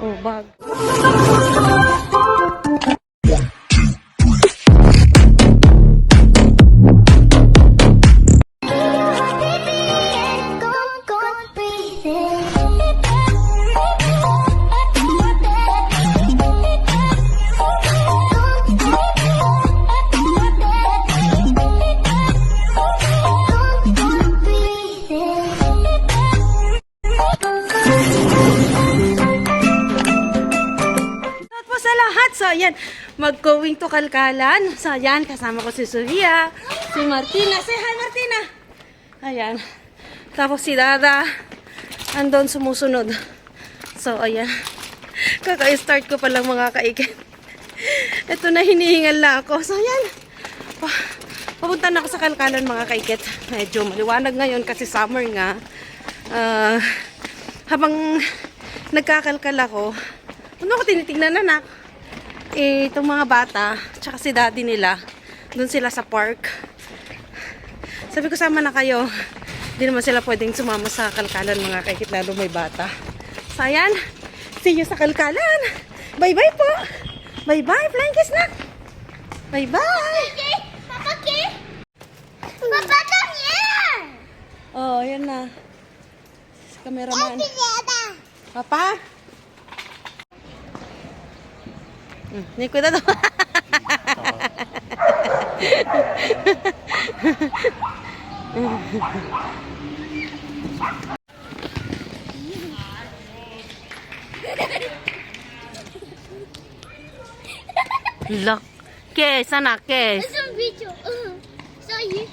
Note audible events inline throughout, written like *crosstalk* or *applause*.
Oh, bag. Mag-going to Kalkalan. So, ayan. Kasama ko si Sofia. Si Martina. Say hi, Martina. Ayan. Tapos si Dada. Andon sumusunod. So, ayan. *laughs* Kaka-start ko palang mga kaikin. *laughs* Ito na hinihingal na ako. So, ayan. Pa- Papunta na ako sa Kalkalan mga kaikit. Medyo maliwanag ngayon kasi summer nga. Ah, habang nagkakalkal ako, ano ako tinitingnan anak? Eh, itong mga bata, tsaka si daddy nila, doon sila sa park. Sabi ko, sama na kayo. Hindi naman sila pwedeng sumama sa kalkalan mga kaikit, lalo may bata. So, ayan. See you sa kalkalan. Bye-bye po. Bye-bye, flying kiss na. Bye-bye. Papa, come here! Oh, ayan na. Cameraman. Papa? Ni cuidado. Look. Ke, sana ke. It's a video. So you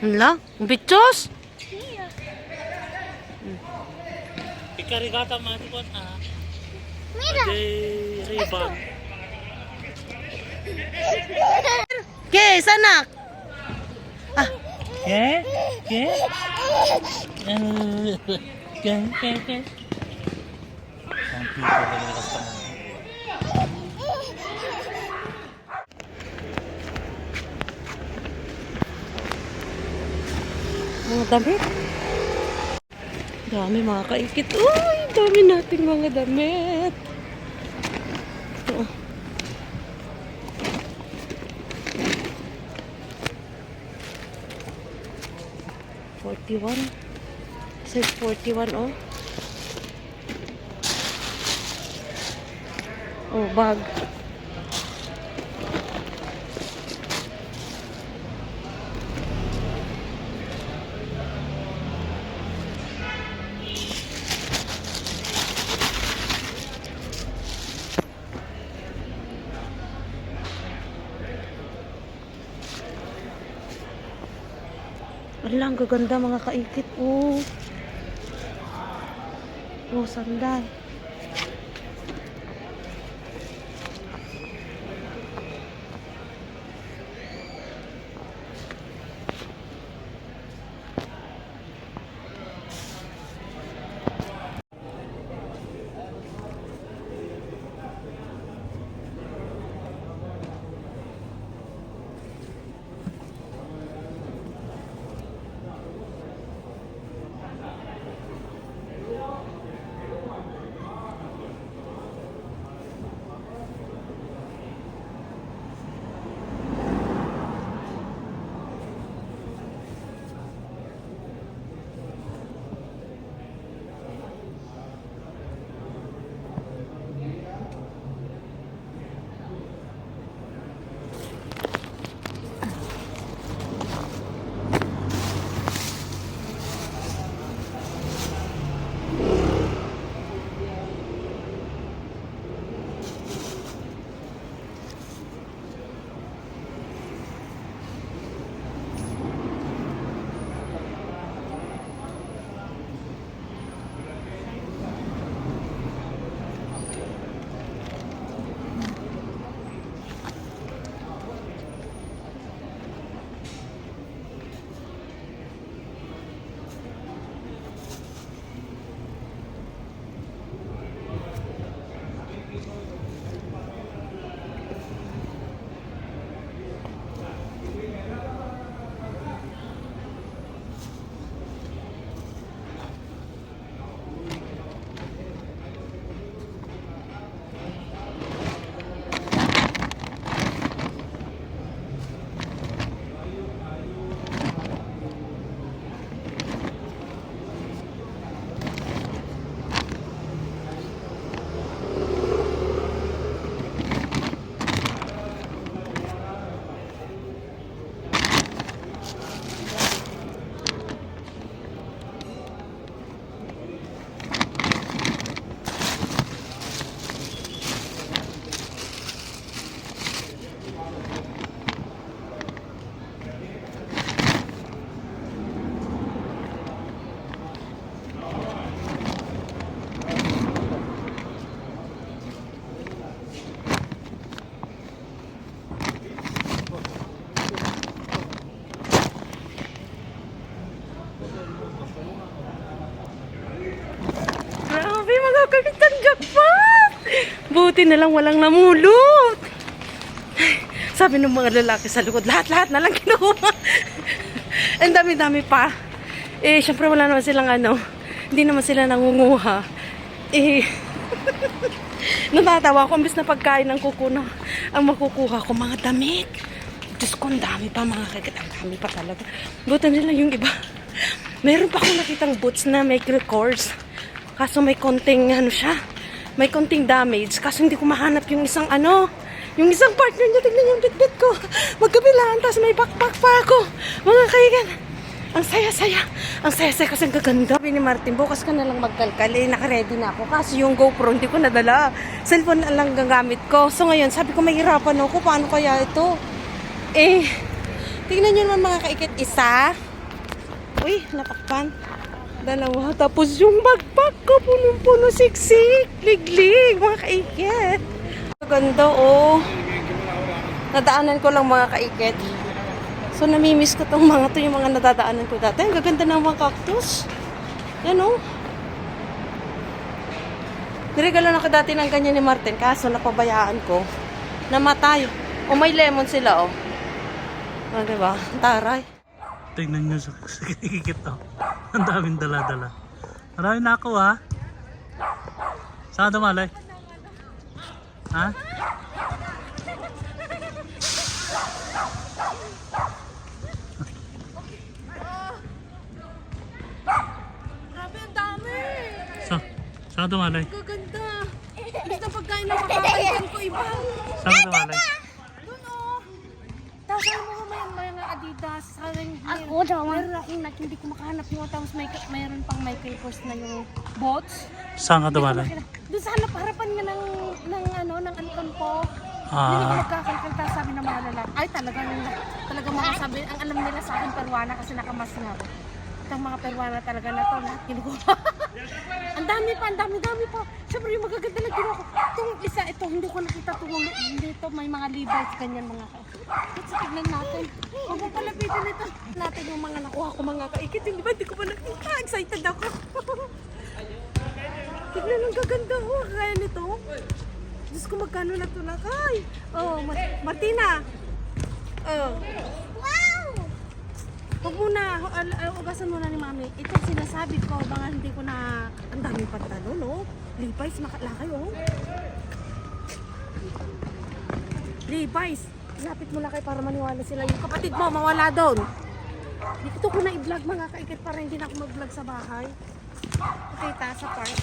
Hala, bichos. here. Ikarigata mati ko na. Mira. Jay Ribbon. Ke, sana. Ke? Ke? Ke? Ke? Ke? Ang pito na nila customer. Mga damit. Dami mga kaikit. Uy, dami nating mga damit. Ito. Forty-one. Says forty-one, oh. Oh, bag. Ala, ang gaganda mga kaikit. Oh. Oh, sandal. Buti na lang walang namulot. Sabi ng mga lalaki sa likod, lahat-lahat na lang kinuha. Ang dami-dami pa. Eh, syempre wala naman silang ano, hindi naman sila nangunguha. Eh, *laughs* natatawa ko, imbis na pagkain ng kukuno, ang makukuha ko, mga damit. Diyos ko, ang dami pa mga kakit. Ang dami pa talaga. Buti nila yung iba. Meron pa akong nakitang boots na may records. Kaso may konting ano siya. May konting damage. Kaso hindi ko mahanap yung isang ano. Yung isang partner niya. Tignan yung bitbit ko. Magkabilaan. Tapos may backpack pa ako. Mga kaigan. Ang saya-saya. Ang saya-saya kasi ang gaganda. Sabi ni Martin, bukas ka na lang magkalkal. Eh, nakaready na ako. Kaso yung GoPro, hindi ko nadala. Cellphone na lang gagamit ko. So ngayon, sabi ko, mahirapan ako. Paano kaya ito? Eh, tignan nyo naman mga kaikit. Isa. Uy, natakpan. Dalawa. Tapos yung backpack ko, punong-puno siksik. Liglig, mga kaikit. Ganda, oh. Nadaanan ko lang mga kaikit. So, namimiss ko tong mga to, yung mga nadadaanan ko dati. Ang gaganda ng mga cactus. Yan, oh. Niregalo na ko dati ng ganyan ni Martin, kaso napabayaan ko. Namatay. O may lemon sila, oh. O, diba? Taray. Tingnan nyo sa, kikikit oh. Ang daming dala-dala. Marami na ako ha. Saan ka dumalay? Ha? Grabe, ang dami. Sa, saan dumalay? Gaganda. Basta pagkain na makakaitan *laughs* ko iba. Saan dumalay? Doon, oh. Tapos alam mo Adidas. Saling, Ako daw. Meron akong nak, hindi ko makahanap mo. Tapos may, mayroon pang may post na yung bots. Saan ka dumalay? Doon sa hanap harapan nga ng, ng ano, ng Anton po. Hindi ko Ah, magkakalkal tapos sabi ng mga lalaki. Ay, talagang, talagang mga sabi, ang alam nila sa akin perwana kasi nakamas nga ako. Itong mga perwana talaga na to, lahat kinukuha. *laughs* ang dami pa, ang dami-dami pa. Siyempre yung magaganda na ginawa ko. Itong isa, ito, hindi ko nakita itong dito, may mga Levi's, ganyan mga ka. Let's tignan natin. Huwag mo palapitin ito. Natin yung mga nakuha ko mga kaikit. Hindi ba, hindi ko pa nakita. Excited ako. *laughs* Tignan ang gaganda ko. Kaya nito. Diyos ko, magkano na ito nakay? Oh, Ma- Martina. Oh. Huwag muna, al- ugasan muna ni Mami. Ito sinasabi ko, baka hindi ko na, ang dami pantalon, no? Levi's, makalakay, oh. Levi's, lapit mo lakay para maniwala sila. Yung kapatid mo, mawala doon. Dito ko na i-vlog mga kaikit para hindi na ako mag-vlog sa bahay. Okay, ta sa park.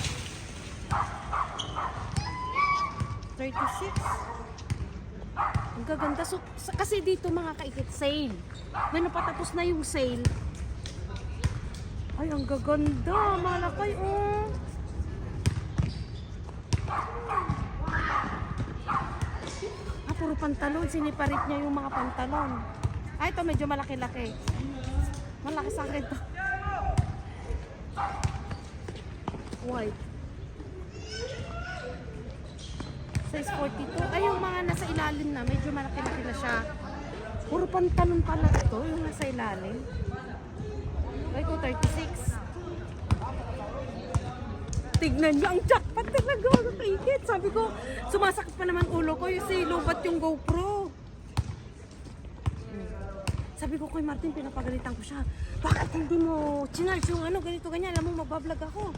36. Ang gaganda. So, kasi dito mga kaikit, sale. May napatapos na yung sale. Ay, ang gaganda. Malakay, oh. Ah, puro pantalon. Siniparit niya yung mga pantalon. Ah, ito medyo malaki-laki. Malaki sa akin to. White. Size 42. Ay, yung mga nasa ilalim na, medyo malaki-laki na siya. Puro pantalon pala ito, yung nasa ilalim. Ay, ito 36. Tignan niyo, ang jackpot talaga. Nakikit. Sabi ko, sumasakit pa naman ulo ko. Yung si Lobat yung GoPro. Sabi ko kay Martin, pinapagalitan ko siya. Bakit hindi mo chinarge yung ano, ganito, ganyan. Alam mo, magbablog ako.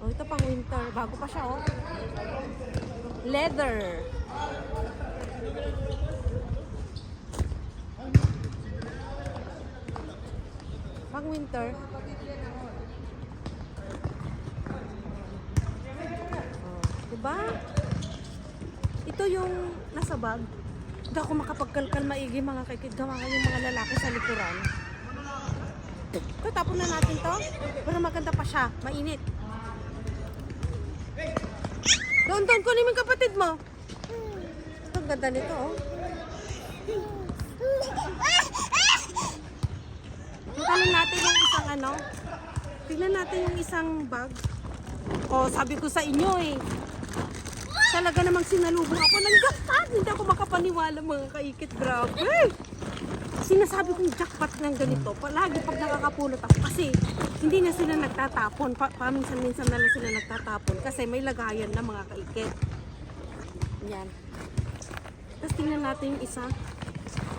Oh, ito pang winter. Bago pa siya, oh. Leather. Pang winter. Oh, diba? Ito yung nasa bag. Hindi ako makapagkalkal maigi mga kaikid. Gawa yung mga lalaki sa likuran. Ito, tapon na natin to. Para maganda pa siya. Mainit. Doon, doon. Kunin mo kapatid mo. Ang ganda nito, oh. Tingnan natin yung isang ano. Tingnan natin yung isang bag. Oh, sabi ko sa inyo eh. Talaga namang sinalubong ako ng gapan. Hindi ako makapaniwala mga kaikit. Grabe. Sinasabi kong jackpot ng ganito, palagi pag nakakapulot ako kasi hindi na sila nagtatapon. Pa, paminsan-minsan na lang sila nagtatapon kasi may lagayan na mga kaikit. Yan. Tapos tingnan natin yung isa.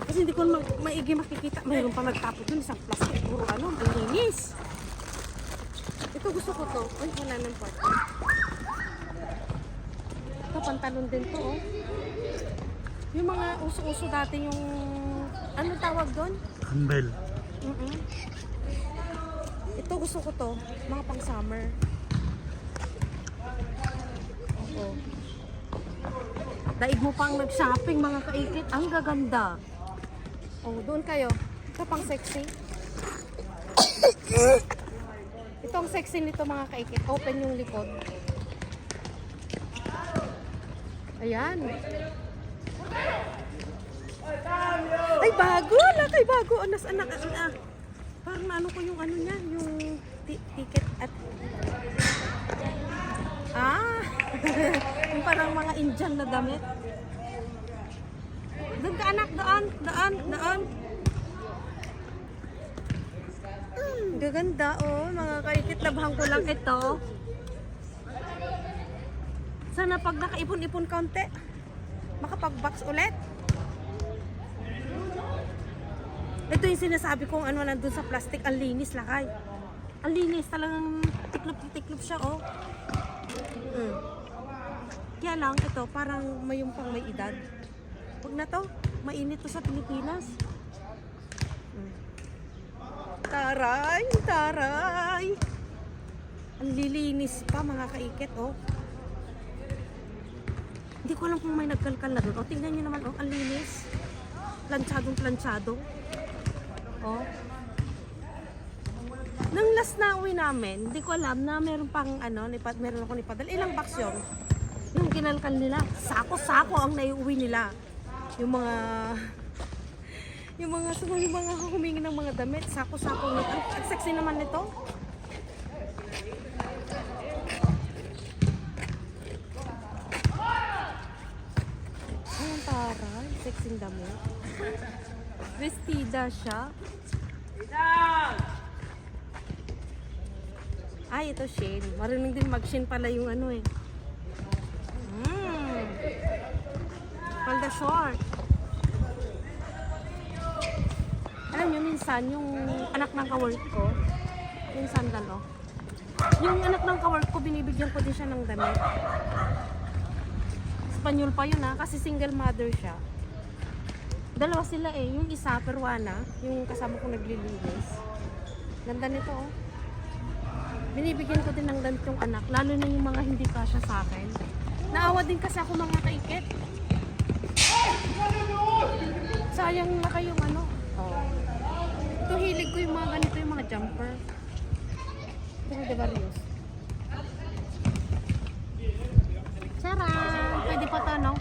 Kasi hindi ko mag, maigi makikita. Mayroon pa nagtapon dun, isang plastic. Puro ano, ang. Ito gusto ko to. Ay, wala nang part. Ito, pantalon din to, oh. Yung mga uso-uso dati yung, ano tawag doon? Campbell. mm Ito gusto ko to, mga pang summer. Oo. Daig mo pang nag-shopping mga kaikit. Ang gaganda. Oh, doon kayo. Ito pang sexy. Ito ang sexy nito mga kaikit. Open yung likod. Ayan. Ay, bago! Lakay, bago! Anas, anak, anak. Parang ano ko yung ano niya, yung ti- ticket at... Ah! *laughs* yung parang mga Indian na damit. Doon ka anak, daan, daan, daan. Hmm, gaganda oh, mga kaikit, labhan ko lang ito. Sana pag nakaipon-ipon kaunti, makapag-box ulit. Ito yung sinasabi kong ano nandun sa plastic, ang linis lakay. Ang linis, talagang tiklop-tiklop siya, oh. Mm. Kaya lang, ito, parang may yung pang may edad. Huwag na to, mainit to sa Pilipinas. Mm. Taray, taray. Ang lilinis pa, mga kaikit, oh. Hindi ko alam kung may nagkalkal na doon. O, tingnan nyo naman, oh, ang linis. Planchadong planchado. Oh. Nang last na uwi namin, hindi ko alam na meron pang ano, nipad, meron ako nipadal. Ilang box yun? Yung kinalkal nila. Sako-sako ang naiuwi nila. Yung mga *laughs* yung mga yung mga humingi ng mga damit, sako-sako. Ang, ang sexy naman nito. Ayun, taray. Sexy damit. *laughs* Vestida siya. Ay, ito Shane. Marunong din mag-Shane pala yung ano eh. Mm. Palda short. Alam niyo, minsan yung anak ng kawork ko, yung sandal oh. Yung anak ng kawork ko, binibigyan ko din siya ng damit. Espanyol pa yun ha, kasi single mother siya. Dalawa sila eh. Yung isa, Peruana, yung kasama ko naglilinis. Ganda nito oh. Binibigyan ko din ng damit yung anak, lalo na yung mga hindi kasya sa akin. Naawa din kasi ako mga kaikit. Sayang na kayong ano. Oh. Ito hilig ko yung mga ganito yung mga jumper. Ito mga Devarios. Charan! Pwede pa to, no?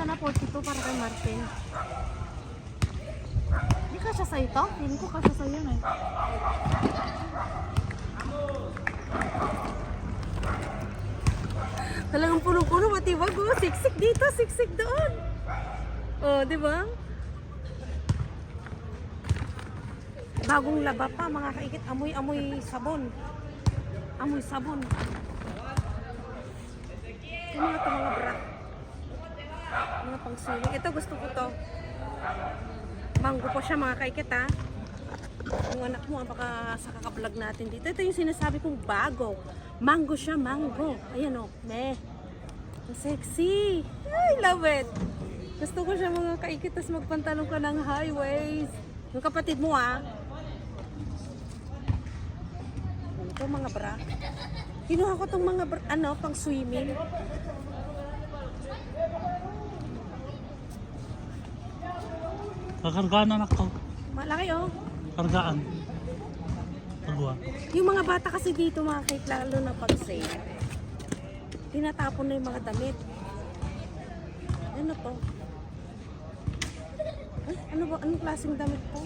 Sana 42 para kay Martin. Hindi kasya sa'yo to? Hindi ko kasya sa'yo na eh. Talagang puno-puno, matiwag oh. Siksik dito, siksik doon. Oh, di ba? Bagong laba pa, mga kaikit. Amoy-amoy sabon. Amoy sabon. Yung mga to, Mga pang swimming. Ito, gusto ko to. Mango po siya, mga kaikit, ha? Yung anak mo, baka sa kakablog natin dito. Ito yung sinasabi kong bago. Mango siya, mango. Ayan o, meh. Ang sexy. I love it. Gusto ko siya mga kaikit, tapos magpantalong ka ng high waist. Yung kapatid mo ah. Ito mga bra. Kinuha ko tong mga bra, ano, pang swimming. Kakargaan anak ko. Malaki oh. Kargaan. Pagwa. Yung mga bata kasi dito mga kait, lalo na pag sale. Tinatapon na yung mga damit. Ano to? Ay, ano ba? Anong klaseng damit po?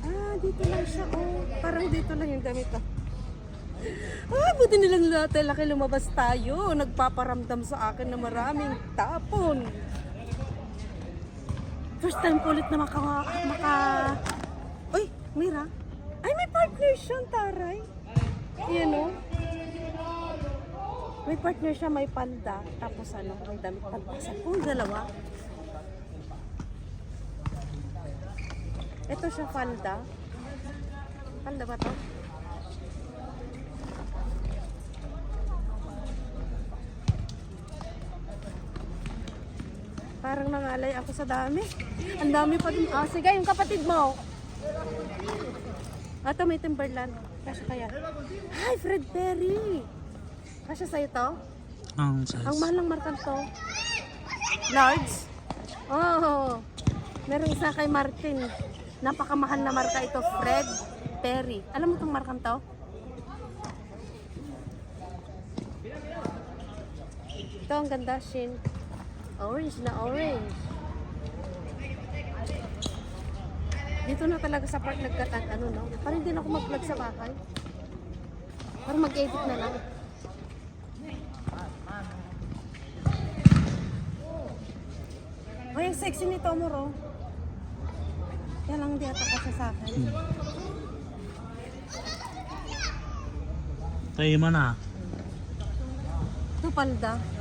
Ah, dito lang siya. Oh, parang dito lang yung damit. Ah, ah buti nilang dati laki lumabas tayo. Nagpaparamdam sa akin na maraming tapon. First time ko ulit na maka... maka... Uy, Mira. Ay, may partner siya, taray. Yan o. May partner siya, may panda. Tapos ano, may damit pagpasan. Oh, dalawa. Ito siya, panda. Panda ba to? Parang nangalay ako sa dami. Ang dami pa din. Ah, sige, yung kapatid mo. Ato may Timberland. Kasya kaya. Hi, Fred Perry. Kasya sa'yo to? Ang size. Ang mahal ng markan to. Large? Oh. Meron isa kay Martin. Napakamahal na marka ito, Fred Perry. Alam mo itong markan to? Ito, ang ganda, Shin. Orange na orange. Dito na talaga sa park nagkatan, ano no? Parang hindi na ako mag-vlog sa bahay. Parang mag-edit na lang. Ay, ang sexy ni Tomoro. Kaya lang hindi ata kasi sa akin. Tayo mo na. Ito palda.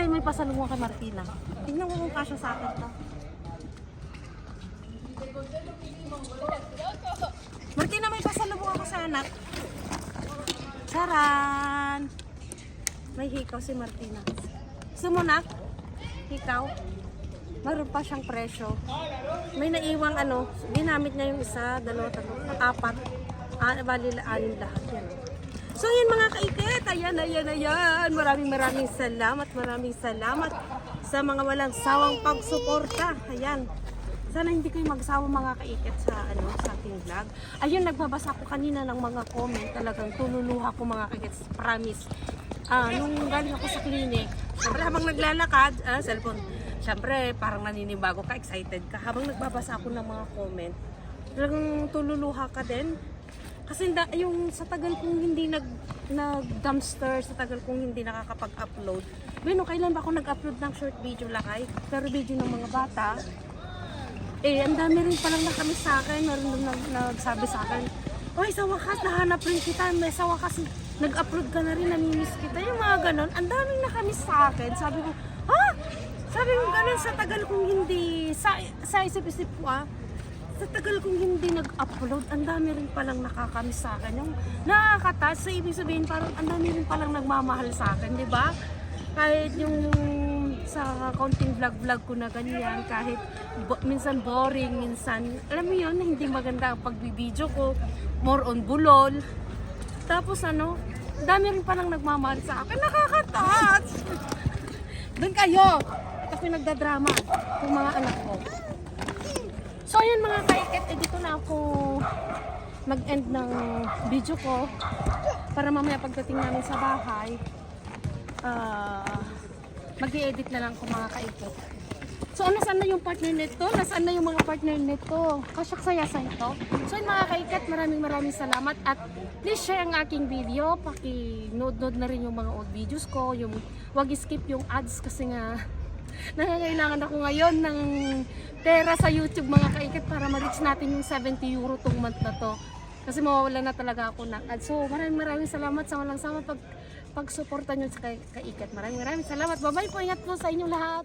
Ay, may pasalubong kay Martina. Tingnan mo kung kasya sa akin to. Martina, may pasalubong ako sa anak. Charan! May hikaw si Martina. Gusto mo, nak? Hikaw? Meron pa siyang presyo. May naiwang ano, ginamit niya yung isa, dalawa, tatlo, apat. Ah, bali, anim lahat yan. So yun mga kaikit, ayan, ayan, ayan. Maraming maraming salamat, maraming salamat sa mga walang sawang pagsuporta. Ayan. Sana hindi kayo magsawa mga kaikit sa ano sa ating vlog. Ayun, nagbabasa ko kanina ng mga comment. Talagang tululuha ko mga kaikit. Promise. Ah, nung galing ako sa clinic, syempre habang naglalakad, ah, cellphone, syempre parang naninibago ka, excited ka. Habang nagbabasa ako ng mga comment, talagang tululuha ka din. Kasi da, yung sa tagal kong hindi nag, nag dumpster, sa tagal kong hindi nakakapag-upload. Bueno, kailan ba ako nag-upload ng short video lakay? Pero video ng mga bata. Eh, ang dami rin palang nakami sa akin. Meron nag, nagsabi sa akin, Uy, sa wakas, nahanap rin kita. May sa wakas, nag-upload ka na rin, namimiss kita. Yung mga ganon, ang daming nakami sa akin. Sabi ko, ha? Sabi ko ganon sa tagal kong hindi, sa, sa isip-isip ko ah, sa tagal kong hindi nag-upload, ang dami rin palang nakakamiss sa akin. Yung nakakatas, sa ibig sabihin parang ang dami rin palang nagmamahal sa akin, di ba? Kahit yung sa konting vlog-vlog ko na ganyan, kahit bo- minsan boring, minsan, alam mo yun, hindi maganda ang pagbibideo ko, more on bulol. Tapos ano, dami rin palang nagmamahal sa akin, nakakatats! *laughs* Doon kayo! Ako yung nagdadrama, yung mga anak ko. So yun mga kaiket, eh dito na ako mag-end ng video ko para mamaya pagdating namin sa bahay, ah mag edit na lang ko mga kaiket. So nasaan na yung partner nito? Nasaan na yung mga partner nito? Kasyak saya sa ito. So yun mga kaiket, maraming maraming salamat at please share ang aking video. Paki-note-note na rin yung mga old videos ko. Yung wag skip yung ads kasi nga nangangailangan ako ngayon ng pera sa YouTube mga kaikit para ma-reach natin yung 70 euro tong month na to. Kasi mawawala na talaga ako ng ads. So maraming maraming salamat sa walang sama pag pagsuporta nyo sa kaikit. Maraming maraming salamat. Bye-bye po. Ingat po sa inyong lahat.